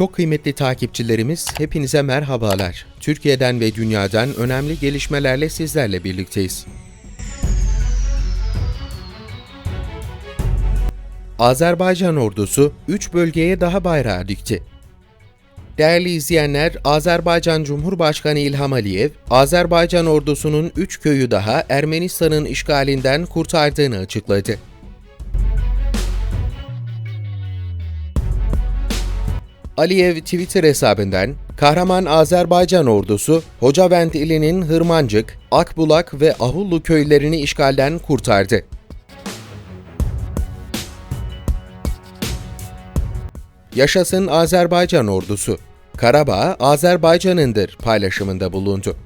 Çok kıymetli takipçilerimiz, hepinize merhabalar. Türkiye'den ve dünyadan önemli gelişmelerle sizlerle birlikteyiz. Azerbaycan ordusu 3 bölgeye daha bayrağı dikti. Değerli izleyenler, Azerbaycan Cumhurbaşkanı İlham Aliyev, Azerbaycan ordusunun 3 köyü daha Ermenistan'ın işgalinden kurtardığını açıkladı. Aliyev Twitter hesabından kahraman Azerbaycan ordusu Hocavent ilinin Hırmancık, Akbulak ve Ahullu köylerini işgalden kurtardı. Yaşasın Azerbaycan ordusu. Karabağ Azerbaycan'ındır paylaşımında bulundu.